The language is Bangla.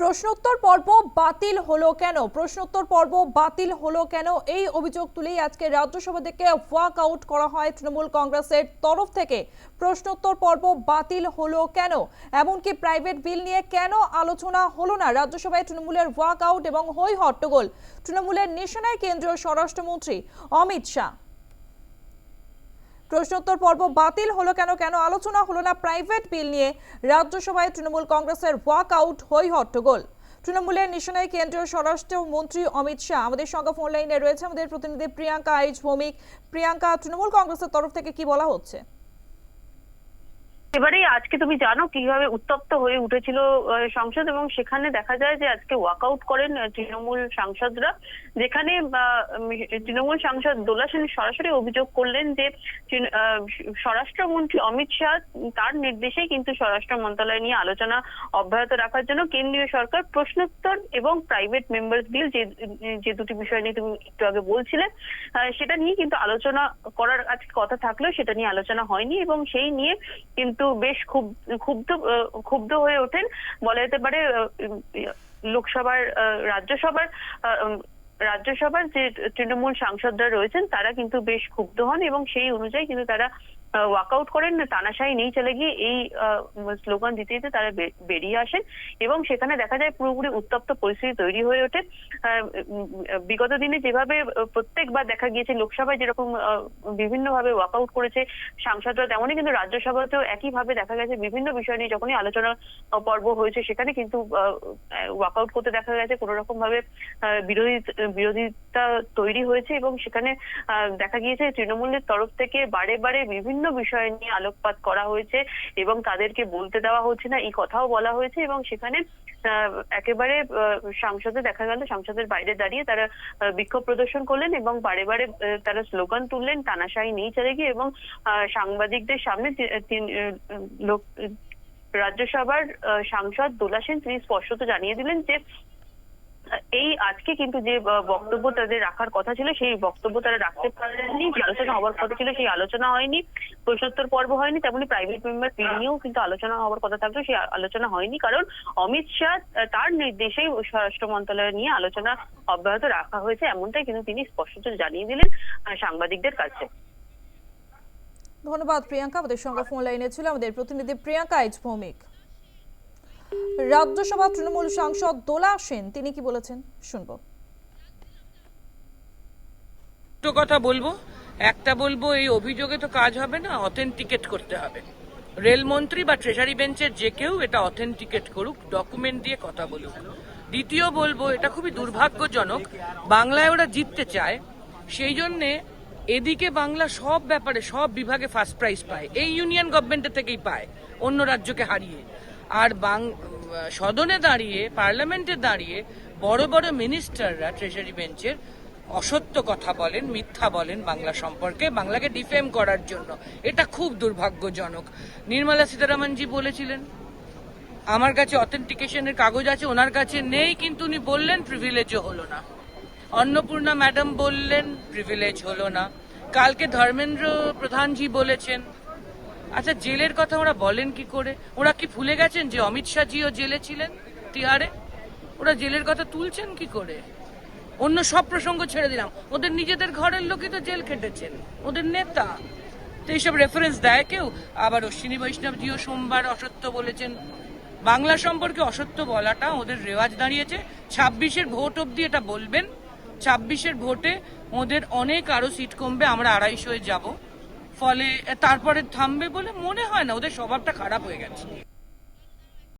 প্রশ্নোত্তর পর্ব বাতিল হলো কেন? প্রশ্নোত্তর পর্ব বাতিল হলো কেন? এই অভিযোগ তুলেই আজকে রাজ্যসভা থেকে ওয়াক আউট করা হয় তৃণমূল কংগ্রেসের তরফ থেকে। প্রশ্নোত্তর পর্ব বাতিল হলো কেন? এমনকি প্রাইভেট বিল নিয়ে কেন আলোচনা হলো না? রাজ্যসভায় তৃণমূলের ওয়াক আউট এবং হই হট্টগোল। তৃণমূলের নিশানায় কেন্দ্রীয় স্বরাষ্ট্রমন্ত্রী অমিত শাহ। প্রশ্নোত্তর পর্ব বাতিল হলো কেন? কেন আলোচনা হলো না? প্রাইভেট বিল নিয়ে রাজ্যসভায় তৃণমূল কংগ্রেসের ওয়াক আউট হই হট্টগোল তৃণমূলের নিশানায় কেন্দ্রীয় স্বরাষ্ট্রমন্ত্রী অমিত শাহ। আমাদের সঙ্গে ফোন লাইনে রয়েছে আমাদের প্রতিনিধি প্রিয়াঙ্কা আইজ ভৌমিক। প্রিয়াঙ্কা, তৃণমূল কংগ্রেসের তরফ থেকে কি বলা হচ্ছে? এবারে আজকে তুমি জানো কীভাবে উত্তপ্ত হয়ে উঠেছিল সংসদ এবং সেখানে দেখা যায় যে আজকে ওয়াকআউট করেন তৃণমূল সাংসদরা। যেখানে তৃণমূল সাংসদ দোলা সেন সরাসরি অভিযোগ করলেন যে স্বরাষ্ট্রমন্ত্রী অমিত শাহ তার নির্দেশে কিন্তু স্বরাষ্ট্র মন্ত্রণালয় নিয়ে আলোচনা অব্যাহত রাখার জন্য কেন্দ্রীয় সরকার প্রশ্নোত্তর এবং প্রাইভেট মেম্বার্স বিল যে যে দুটি বিষয় নিয়ে তুমি একটু আগে বলছিলে সেটা নিয়ে কিন্তু আলোচনা করার আজকে কথা থাকলেও সেটা নিয়ে আলোচনা হয়নি এবং সেই নিয়ে কিন্তু বেশ খুব ক্ষুব্ধ ক্ষুব্ধ হয়ে ওঠেন। বলা যেতে পারে লোকসভার রাজ্যসভার রাজ্যসভার যে তৃণমূল সাংসদরা রয়েছেন, তারা কিন্তু বেশ ক্ষুব্ধ হন এবং সেই অনুযায়ী কিন্তু তারা ওয়াকআউট করেন তানাশাই নেই, চলে গিয়ে এই স্লোগান দিতে দিতে তারা বেরিয়ে আসেন এবং সেখানে দেখা যায় পুরোপুরি উত্তপ্ত পরিস্থিতি তৈরি হয়ে ওঠে। বিগত দিনে যেভাবে প্রত্যেকবার দেখা গিয়েছে লোকসভায় যেরকম বিভিন্ন ভাবে ওয়াকআউট করেছে, সাংসদরা তেমনই কিন্তু রাজ্যসভাতেও একইভাবে দেখা গেছে বিভিন্ন বিষয় নিয়ে যখনই আলোচনা পর্ব হয়েছে সেখানে কিন্তু ওয়াকআউট করতে দেখা গেছে, কোনো রকম ভাবে বিরোধী, বিরোধিতা তৈরি হয়েছে এবং সেখানে দেখা গিয়েছে তৃণমূলের তরফ থেকে বারে বারে বিভিন্ন বিষয় নিয়ে আলোকপাত করা হয়েছে এবং তাদেরকে বলতে দেওয়া হচ্ছে না, এই কথাও বলা হয়েছে এবং সেখানে একেবারে সংসদে দেখা গেল সংসদের বাইরে দাঁড়িয়ে তারা বিক্ষোভ প্রদর্শন করলেন এবং বারে বারে তারা স্লোগান তুললেন, তানাশাহি নেই চলে গিয়ে এবং সাংবাদিকদের সামনে লোক, রাজ্যসভার সাংসদ দোলা সেন তিনি স্পষ্টত জানিয়ে দিলেন যে এই আজকে কিন্তু যে বক্তব্য তাদের রাখার কথা ছিল, সেই বক্তব্য তারা রাখতে পারেননি। যে আলোচনা হওয়ার কথা ছিল, সেই আলোচনা হয়নি। প্রশ্নোত্তর পর্ব হয়নি, তেমনি প্রাইভেট মেম্বার বিল নিয়েও কিন্তু আলোচনা হওয়ার কথা থাকলেও সেই আলোচনা হয়নি। কারণ অমিত শাহ তার নির্দেশেই স্বরাষ্ট্র মন্ত্রণালয় নিয়ে আলোচনা অব্যাহত রাখা হয়েছে, এমনটাই কিন্তু তিনি স্পষ্টত জানিয়ে দিলেন সাংবাদিকদের কাছে। ধন্যবাদ, প্রিয়াঙ্কা। আমাদের সঙ্গে ফোন লাইনে ছিল আমাদের প্রতিনিধি প্রিয়াঙ্কা আইচ ভৌমিক। রাজ্যসভা তৃণমূল সাংসদ দোলা সেন, তিনি কি বলেছেন? শুনব। কথা বলব। একটা বলব, এই অভিযোগে তো কাজ হবে না অথেন্টিকেট করতে হবে। রেলমন্ত্রী বা ট্রেজারি বেঞ্চের যে কেউ এটা অথেন্টিকেট করুক ডকুমেন্ট দিয়ে কথা বলুক। দ্বিতীয় বলব, এটা খুবই দুর্ভাগ্যজনক, বাংলায় ওরা জিততে চায়। সেই জন্যে এদিকে বাংলা সব ব্যাপারে, সব বিভাগে ফার্স্ট প্রাইজ পায়। এই ইউনিয়ন গভর্নমেন্টের থেকেই পায়, অন্য রাজ্যকে হারিয়ে। আর বাং সদনে দাঁড়িয়ে, পার্লামেন্টে দাঁড়িয়ে বড় বড় মিনিস্টাররা ট্রেজারি বেঞ্চের অসত্য কথা বলেন, মিথ্যা বলেন বাংলা সম্পর্কে, বাংলাকে ডিফেম করার জন্য। এটা খুব দুর্ভাগ্যজনক। নির্মলা সীতারামনজি বলেছিলেন, আমার কাছে অথেন্টিকেশনের কাগজ আছে, ওনার কাছে নেই, কিন্তু উনি বললেন প্রিভিলেজও হলো না। অন্নপূর্ণা ম্যাডাম বললেন প্রিভিলেজ হলো না। কালকে ধর্মেন্দ্র প্রধানজি বলেছেন আচ্ছা জেলের কথা ওরা বলেন কি করে? ওরা কি ভুলে গেছেন যে অমিত শাহজিও জেলে ছিলেন তিহারে? ওরা জেলের কথা তুলছেন কি করে? অন্য সব প্রসঙ্গ ছেড়ে দিলাম। ওদের নিজেদের ঘরের লোকই তো জেল খেটেছেন। ওদের নেতা। তো এইসব রেফারেন্স দেয় কেউ? আবার অশ্বিনী বৈষ্ণবজিও সোমবার অসত্য বলেছেন। বাংলা সম্পর্কে অসত্য বলাটা ওদের রেওয়াজ দাঁড়িয়েছে। ছাব্বিশের ভোট অবধি এটা বলবেন। ছাব্বিশের ভোটে ওদের অনেক আরও সিট কমবে আমরা আড়াইশোয় যাব। ফলে তারপরে থামবে বলে মনে হয় না। ওদের স্বভাবটা খারাপ হয়ে গেছে।